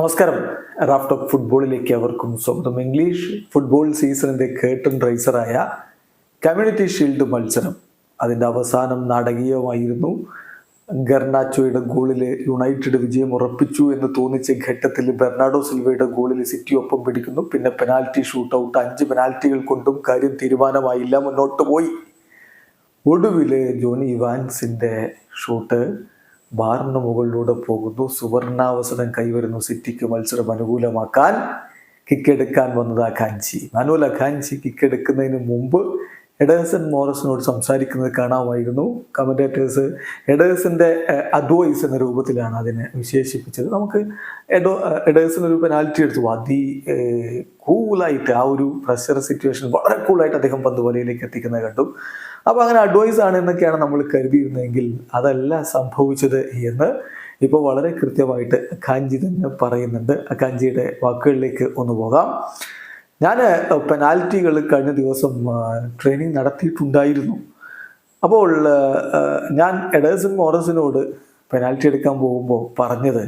നമസ്കാരം. Raf top ഫുട്ബോളിലേക്ക് അവർക്കും സ്വന്തം ഇംഗ്ലീഷ് ഫുട്ബോൾ സീസണിന്റെ കേട്ടൺ റൈസറായ കമ്മ്യൂണിറ്റി ഷീൽഡ് മത്സരം. അതിന്റെ അവസാനം നാടകീയമായിരുന്നു ഗർണാച്ചോയുടെ ഗോളിൽ യുണൈറ്റഡ് വിജയം ഉറപ്പിച്ചു എന്ന് തോന്നിച്ച ഘട്ടത്തിൽ ബെർണാഡോ സിൽവയുടെ ഗോളിൽ സിറ്റി ഒപ്പം പിടിക്കുന്നു. പിന്നെ പെനാൽറ്റി ഷൂട്ട് ഔട്ട് അഞ്ച് പെനാൽറ്റികൾ കൊണ്ടും കാര്യം തീരുമാനമായില്ല. മുന്നോട്ട് പോയി. ഒടുവിൽ ജോണി ഇവാൻസിന്റെ ഷൂട്ട് ബാറിന് മുകളിലൂടെ പോകുന്നു. സുവർണാവസരം കൈവരുന്നു. സിറ്റിക്ക് മത്സരം അനുകൂലമാക്കാൻ കിക്കെടുക്കാൻ വന്നത് അഖാൻജി മാനുവൽ അഖാൻജി കിക്കെടുക്കുന്നതിന് മുമ്പ് എഡേഴ്സൺ മോറസിനോട് സംസാരിക്കുന്നത് കാണാമായിരുന്നു. കമന്റേറ്റേഴ്സ് എഡേഴ്സിന്റെ അഡ്വൈസ് എന്ന രൂപത്തിലാണ് അതിനെ വിശേഷിപ്പിച്ചത്. നമുക്ക് എഡോ എഡേഴ്സിന് ഒരു പെനാൽറ്റി എടുത്തു. അതി കൂളായിട്ട് ആ ഒരു പ്രഷർ സിറ്റുവേഷൻ വളരെ കൂളായിട്ട് അദ്ദേഹം പന്ത് വലയിലേക്ക് എത്തിക്കുന്നത് കണ്ടു. അപ്പോൾ അങ്ങനെ അഡ്വൈസ് ആണ് എന്നൊക്കെയാണ് നമ്മൾ കരുതിയിരുന്നതെങ്കിൽ അതല്ല സംഭവിച്ചത് എന്ന് ഇപ്പോൾ വളരെ കൃത്യമായിട്ട് കാഞ്ചി തന്നെ പറയുന്നുണ്ട്. കാഞ്ചിയുടെ വാക്കുകളിലേക്ക് ഒന്ന് പോകാം. ഞാൻ പെനാൽറ്റികൾ കഴിഞ്ഞ ദിവസം ട്രെയിനിങ് നടത്തിയിട്ടുണ്ടായിരുന്നു. അപ്പോൾ ഞാൻ എഡേഴ്സും മോറസിനോട് പെനാൽറ്റി എടുക്കാൻ പോകുമ്പോൾ പറഞ്ഞത്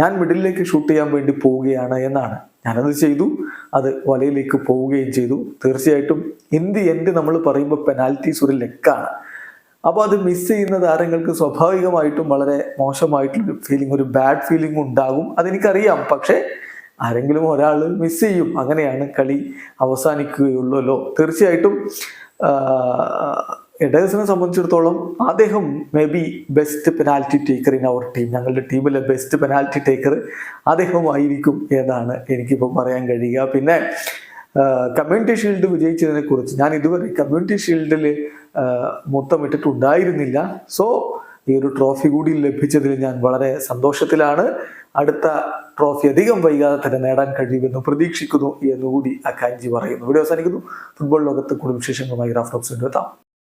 ഞാൻ മിഡിലേക്ക് ഷൂട്ട് ചെയ്യാൻ വേണ്ടി പോവുകയാണ് എന്നാണ്. ഞാനത് ചെയ്തു. അത് വലയിലേക്ക് പോവുകയും ചെയ്തു. തീർച്ചയായിട്ടും ഇന്ത്യ എന്റെ നമ്മൾ പറയുമ്പോൾ പെനാൽറ്റീസ് ഒരു ലെക്കാണ്. അപ്പോൾ അത് മിസ് ചെയ്യുന്ന താരങ്ങൾക്ക് സ്വാഭാവികമായിട്ടും വളരെ മോശമായിട്ടുള്ളൊരു ഫീലിംഗ് ഒരു ബാഡ് ഫീലിംഗ് ഉണ്ടാകും. അതെനിക്കറിയാം. പക്ഷേ ആരെങ്കിലും ഒരാൾ മിസ് ചെയ്യും. അങ്ങനെയാണ് കളി അവസാനിക്കുകയുള്ളല്ലോ. തീർച്ചയായിട്ടും എഡേഴ്സിനെ സംബന്ധിച്ചിടത്തോളം അദ്ദേഹം may be best penalty taker in our team ഞങ്ങളുടെ ടീമിലെ ബെസ്റ്റ് പെനാൽറ്റി ടേക്കർ അദ്ദേഹമായിരിക്കും എന്നാണ് എനിക്കിപ്പോൾ പറയാൻ കഴിയുക. പിന്നെ കമ്മ്യൂണിറ്റി ഷീൽഡ് വിജയിച്ചതിനെ കുറിച്ച് ഞാൻ ഇതുവരെ കമ്മ്യൂണിറ്റി ഷീൽഡിൽ മൊത്തം ഇട്ടിട്ടുണ്ടായിരുന്നില്ല. സോ ഈ ഒരു ട്രോഫി കൂടി ലഭിച്ചതിൽ ഞാൻ വളരെ സന്തോഷത്തിലാണ്. അടുത്ത ട്രോഫി അധികം വൈകാതെ തന്നെ നേടാൻ കഴിയുമെന്ന് പ്രതീക്ഷിക്കുന്നു എന്നുകൂടി അക്കാഞ്ചി പറയുന്നു. ഇവിടെ അവസാനിക്കുന്നു. ഫുട്ബോൾ ലോകത്ത് കൂടുതൽ വിശേഷങ്ങളുമായി റാഫ്റ്റോക്സ് എത്താം.